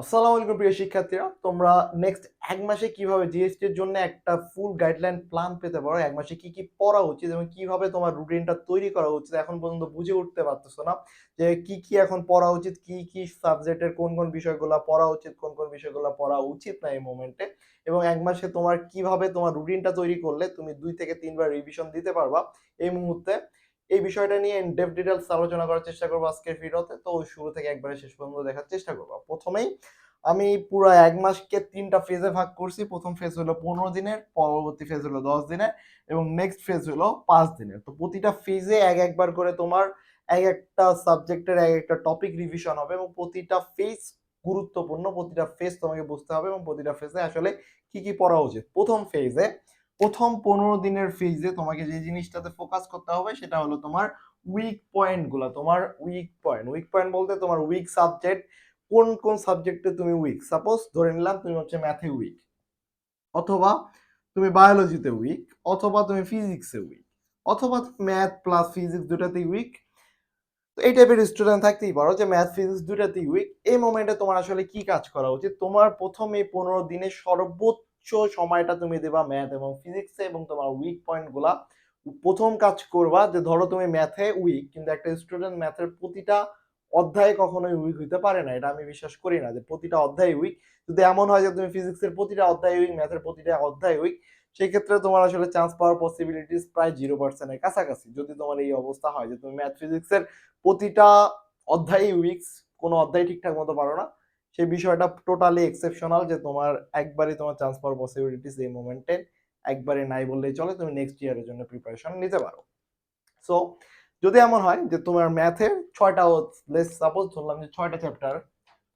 আসসালামু আলাইকুম প্রিয় শিক্ষার্থীরা, তোমরা নেক্সট এক মাসে কীভাবে জিএসটি এর জন্য একটা ফুল গাইডলাইন প্ল্যান পেতে পারো? এক মাসে কি কি পড়া উচিত এবং কীভাবে তোমার রুটিনটা তৈরি করা উচিত এখন পর্যন্ত বুঝে উঠতে পারতেছো না? যে কি কি এখন পড়া উচিত, কি কি সাবজেক্টের কোন কোন বিষয়গুলো পড়া উচিত, কোন কোন বিষয়গুলো পড়া উচিত না এই মোমেন্টে এবং এক মাসে তোমার কীভাবে তোমার রুটিনটা তৈরি করলে তুমি দুই থেকে তিনবার রিভিশন দিতে পারবা এই মুহূর্তে? এই বিষয়টা নিয়ে ডেপ ডিটেলস আলোচনা করার চেষ্টা করব আজকের ভিডিওতে। তো শুরু থেকে একবারে শেষ পর্যন্ত দেখার চেষ্টা করব। প্রথমেই আমি পুরো এক মাসকে তিনটা ফেজে ভাগ করছি। প্রথম ফেজ হলো পনেরো দিনের, পরবর্তী ফেজ হলো দশ দিনের এবং নেক্সট ফেজ হলো পাঁচ দিনের। তো প্রতিটা ফেজে এক একবার করে তোমার এক একটা সাবজেক্টের এক একটা টপিক রিভিশন হবে এবং প্রতিটা ফেজ গুরুত্বপূর্ণ, প্রতিটা ফেজ তোমাকে বুঝতে হবে এবং প্রতিটা ফেজে আসলে কি কি পড়া উচিত। প্রথম ফেজে প্রথম পনেরো দিনের ফেজে তোমাকে যে জিনিসটাতে ফোকাস করতে হবে সেটা হলো তোমার উইক পয়েন্টগুলা, তোমার উইক পয়েন্ট উইক পয়েন্ট বলতে তোমার উইক সাবজেক্ট কোন কোন সাবজেক্টে তুমি উইক সাপোজ ধরে নিলাম তুমি হচ্ছে ম্যাথে উইক অথবা তুমি বায়োলজিতে উইক অথবা তুমি ফিজিক্সে উইক অথবা ম্যাথ প্লাস ফিজিক্স দুটাতেই উইক তো এই টাইপের স্টুডেন্ট থাকতেই পারো যে ম্যাথ ফিজিক্স দুটাতেই উইক এই মোমেন্টে তোমার আসলে কি কাজ করা উচিত? তোমার প্রথম এই পনেরো দিনে সর্বোচ্চ সময়টা তুমি দেবা ম্যাথ এবং ফিজিক্সে এবং তোমার উইক পয়েন্টগুলা প্রথম কাজ করবা যে ধরো তুমি ম্যাথে উইক কিন্তু একটা স্টুডেন্ট ম্যাথের প্রতিটা অধ্যায়ে কখনোই উইক হইতে পারে না, এটা আমি বিশ্বাস করি না যে প্রতিটা অধ্যায় উইক যদি এমন হয় যে তুমি ফিজিক্সের প্রতিটা অধ্যায় উইক ম্যাথের প্রতিটা অধ্যায় উইক সেই ক্ষেত্রে তোমার আসলে চান্স পাওয়ার পসিবিলিটিস প্রায় জিরো পার্সেন্টের কাছাকাছি। যদি তোমার এই অবস্থা হয় যে তুমি ম্যাথ ফিজিক্সের প্রতিটা অধ্যায় উইকস কোনো অধ্যায় ঠিকঠাক মতো পারো না সেই বিষয়টা টোটালি এক্সেপশনাল যে তোমার একবারই তোমার চান্স পাওয়ার পসিবিলিটিস এই মোমেন্টে একবারে নাই বললেই চলে, তুমি নেক্সট ইয়ারের জন্য প্রিপারেশন নিতে পারো। সো যদি এমন হয় যে তোমার ম্যাথের ছয়টা লেস সাপোজ ধরলাম যে ছয়টা চ্যাপ্টার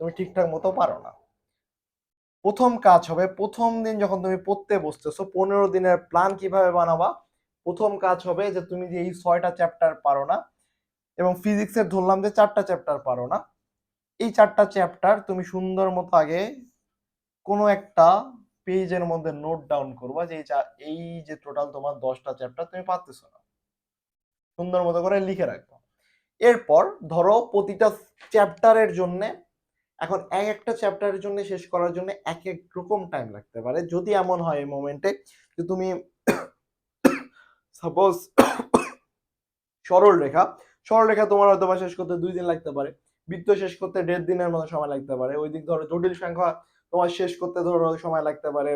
তুমি ঠিকঠাক মতো পারো না। প্রথম কাজ হবে, প্রথম দিন যখন তুমি পড়তে বসতেছো, পনেরো দিনের প্ল্যান কীভাবে বানাবা? প্রথম কাজ হবে যে তুমি যে এই ছয়টা চ্যাপ্টার পারো না, এবং ফিজিক্সের ধরলাম যে চারটা চ্যাপ্টার পারো না এই চারটা চ্যাপ্টার তুমি সুন্দর মতো আগে কোনো একটা পেজের মধ্যে নোট ডাউন করবা যে এই যে টোটাল তোমার দশটা চ্যাপ্টার তুমি পারতেছো না। সুন্দর মতো করে লিখে রাখব। এরপর ধরো প্রতিটা চ্যাপ্টারের জন্য, এখন এক একটা চ্যাপ্টারের জন্য শেষ করার জন্য এক এক রকম টাইম লাগতে পারে। যদি এমন হয় এই মোমেন্টে যে তুমি সাপোজ সরল রেখা সরল রেখা তোমার হয়তো শেষ করতে দুই দিন লাগতে পারে। বৃত্ত শেষ করতে দেড় দিনের মতো সময় লাগতে পারে। ওই দিক ধরো জটিল সংখ্যা তোমার শেষ করতে ধরো সময় লাগতে পারে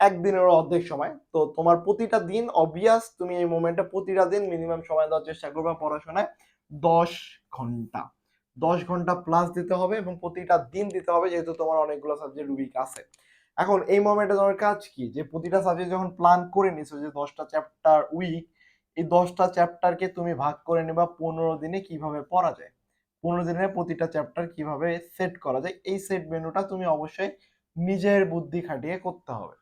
একদিনেরও অর্ধেক সময়। তো তোমার প্রতিটা দিন অবভিয়াস তুমি এই মোমেন্টে প্রতিটা দিন মিনিমাম সময় দেওয়ার চেষ্টা করবে পড়াশোনায় দশ ঘণ্টা। দশ ঘণ্টা প্লাস দিতে হবে এবং প্রতিটা দিন দিতে হবে যেহেতু তোমার অনেকগুলো সাবজেক্ট উইক আছে। এখন এই মোমেন্টে তোমার কাজ কি? যে প্রতিটা সাবজেক্ট যখন প্ল্যান করে নিছো যে দশটা চ্যাপ্টার উইক এই দশটা চ্যাপ্টারকে তুমি ভাগ করে নেবা পনেরো দিনে কীভাবে পড়া যায়? পনেরো দিনের প্রতিটা চ্যাপ্টার কীভাবে সেট করা যায়, এই সেট মেনুটা তুমি অবশ্যই নিজের বুদ্ধি খাটিয়ে করতে হবে।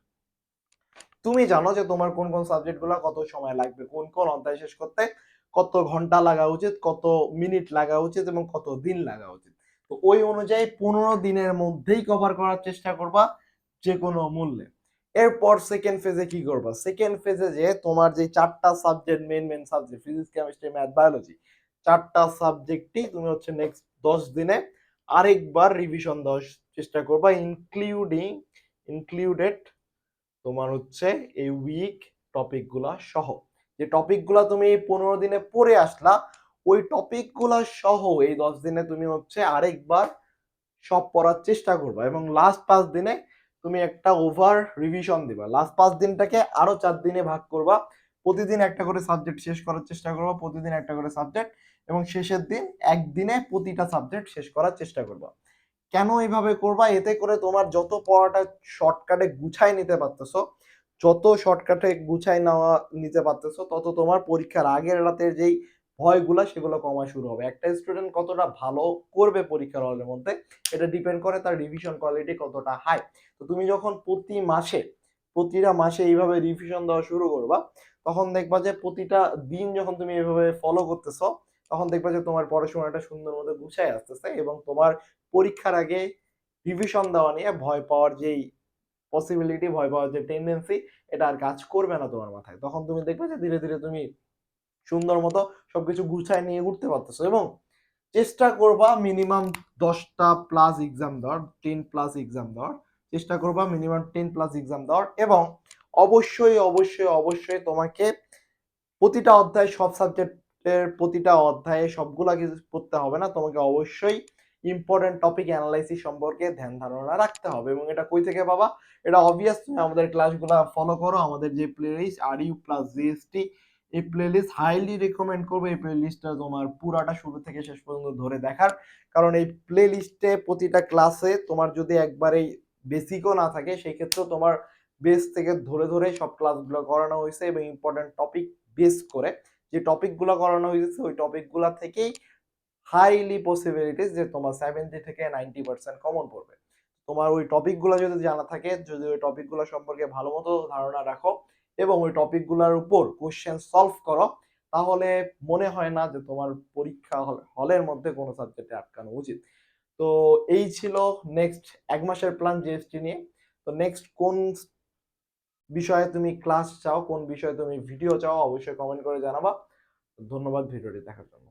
তুমি জানো যে তোমার কোন কোন সাবজেক্টগুলো কত সময় লাগবে, কোন কোন অধ্যায় শেষ করতে কত ঘণ্টা লাগা উচিত, কত মিনিট লাগা উচিত এবং কত দিন লাগা উচিত। তো ওই অনুযায়ী পনেরো দিনের মধ্যেই কভার করার চেষ্টা করবা যে কোনো মূল্যে। এরপর সেকেন্ড ফেজে কি করবা? সেকেন্ড ফেজে যে তোমার যে চারটা subject main main subject physics chemistry math biology চারটা সাবজেক্টই তুমি হচ্ছে নেক্সট দশ দিনে আরেকবার রিভিশন দেওয়ার চেষ্টা করবা ইনক্লুডিং ইনক্লুডেড তোমার হচ্ছে এই উইক টপিকগুলা সহ। যে টপিকগুলা তুমি পনেরো দিনে পড়ে আসলা, ওই টপিকগুলা সহ এই দশ দিনে তুমি হচ্ছে আরেকবার সব পড়ার চেষ্টা করবা এবং লাস্ট পাঁচ দিনে তুমি একটা ওভার রিভিশন দিবা। লাস্ট পাঁচ দিনটাকে আরও চার দিনে ভাগ করবা। প্রতিদিন একটা করে সাবজেক্ট শেষ করার চেষ্টা করবা, প্রতিদিন একটা করে সাবজেক্ট এবং শেষের দিন একদিনে প্রতিটা সাবজেক্ট শেষ করার চেষ্টা করবা। কেন এইভাবে করবা? এতে করে তোমার যত পড়াটা শর্টকাটে গুছাই নিতে পারতেছো, যত শর্টকাটে গুছাই নেওয়া, নিতে পারতেছো, তত তোমার পরীক্ষার আগের রাতের যেই ভয়গুলা সেগুলো কমা শুরু হবে। একটা স্টুডেন্ট কতটা ভালো করবে পরীক্ষার হলের মধ্যে, এটা ডিপেন্ড করে তার রিভিশন কোয়ালিটি কতটা হাই তো তুমি যখন প্রতি মাসে প্রতিটা মাসে এইভাবে রিভিশন দেওয়া শুরু করবা, তখন দেখবা যে প্রতিটা দিন যখন তুমি এইভাবে ফলো করতেছো, তখন দেখবা যে তোমার পড়াশোনাটা সুন্দর মতো গুছায় আসতেছে এবং তোমার পরীক্ষার আগে রিভিশন দেওয়া নিয়ে ভয় পাওয়ার যেই পসিবিলিটি ভয় পাওয়ার যে টেন্ডেন্সি এটা আর কাজ করবে না তোমার মাথায়। তখন তুমি দেখবে যে ধীরে ধীরে তুমি সুন্দর মতো সবকিছু গুছায় নিয়ে উঠতে পারতেছো এবং চেষ্টা করবা মিনিমাম দশটা প্লাস এক্সাম দেওয়ার টেন প্লাস এক্সাম দেওয়ার। চেষ্টা করবা মিনিমাম টেন প্লাস এক্সাম দেওয়ার এবং অবশ্যই অবশ্যই অবশ্যই তোমাকে প্রতিটা অধ্যায় সব সাবজেক্টের প্রতিটা অধ্যায়ে সবগুলা কিছু পড়তে হবে না। তোমাকে অবশ্যই ইম্পর্টেন্ট টপিক অ্যানালাইসিস সম্পর্কে ধ্যান ধারণা রাখতে হবে এবং এটা কই থেকে পাবা? এটা অবভিয়াস তুমি আমাদের ক্লাসগুলো ফলো করো। আমাদের যে প্লেলিস্ট আর ইউ প্লাস জিএসটি এই প্লেলিস্ট হাইলি রেকমেন্ড করব। এই প্লেলিস্টটা তোমার পুরাটা শুরু থেকে শেষ পর্যন্ত ধরে দেখার। কারণ এই প্লেলিস্টে প্রতিটা ক্লাসে তোমার যদি একবারেই বেসিকও না থাকে সেই ক্ষেত্রেও তোমার বেস থেকে ধরে ধরে সব ক্লাসগুলো করানো হয়েছে এবং ইম্পর্টেন্ট টপিক বেস করে যে টপিকগুলো করানো হয়েছে, ওই টপিকগুলো থেকেই হাইলি পসিবিলিটিস যে তোমার সেভেন্টি থেকে নাইনটি পার্সেন্ট কমন পড়বে। তোমার ওই টপিকগুলো যদি জানা থাকে, যদি ওই টপিকগুলো সম্পর্কে ভালো মতো ধারণা রাখো এবং ওই টপিকগুলোর উপর কোশ্চেন সলভ করো, তাহলে মনে হয় না যে তোমার পরীক্ষা হলের মধ্যে কোনো সাবজেক্টে আটকানো উচিত। তো এই ছিল নেক্সট এক মাসের প্ল্যান জিএসটি নিয়ে। তো নেক্সট কোন বিষয়ে তুমি ক্লাস চাও, কোন বিষয়ে তুমি ভিডিও চাও, অবশ্যই কমেন্ট করে জানাবা। ধন্যবাদ ভিডিওটি দেখার জন্য।